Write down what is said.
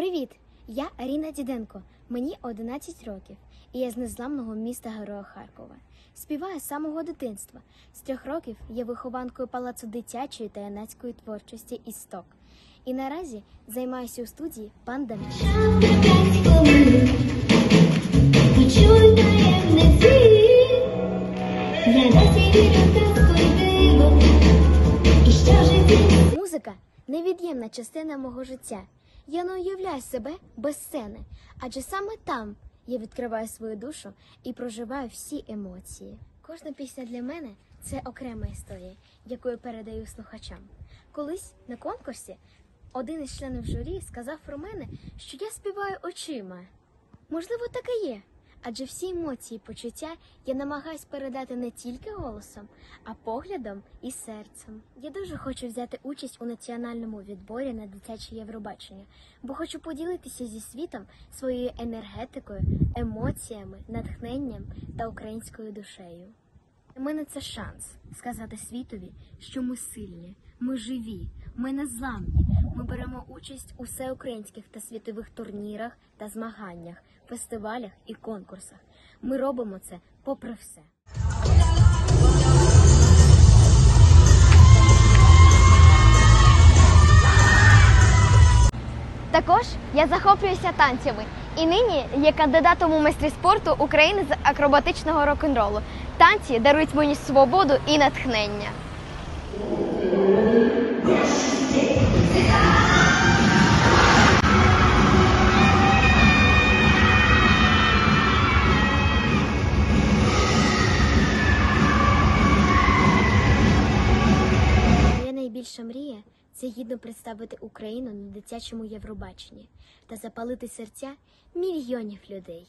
Привіт! Я Аріна Діденко. Мені 11 років, і я з незламного міста Героя Харкова. Співаю з самого дитинства. З трьох років я вихованкою палацу дитячої та юнацької творчості «Істок». І наразі займаюся у студії життя Музика невід'ємна частина мого життя. Я не уявляю себе без сцени, адже саме там я відкриваю свою душу і проживаю всі емоції. Кожна пісня для мене це окрема історія, яку я передаю слухачам. Колись на конкурсі один із членів журі сказав про мене, що я співаю очима. Можливо, так і є. Адже всі емоції і почуття я намагаюсь передати не тільки голосом, а поглядом і серцем. Я дуже хочу взяти участь у національному відборі на дитяче Євробачення, бо хочу поділитися зі світом своєю енергетикою, емоціями, натхненням та українською душею. Для мене це шанс сказати світові, що ми сильні, ми живі, ми незламні. Ми беремо участь у всеукраїнських та світових турнірах та змаганнях, фестивалях і конкурсах. Ми робимо це попри все. Також я захоплююся танцями і нині є кандидатом у майстрі спорту України з акробатичного рок-н-ролу. Танці дарують мені свободу і натхнення. Моя найбільша мрія це гідно представити Україну на дитячому Євробаченні та запалити серця мільйонів людей.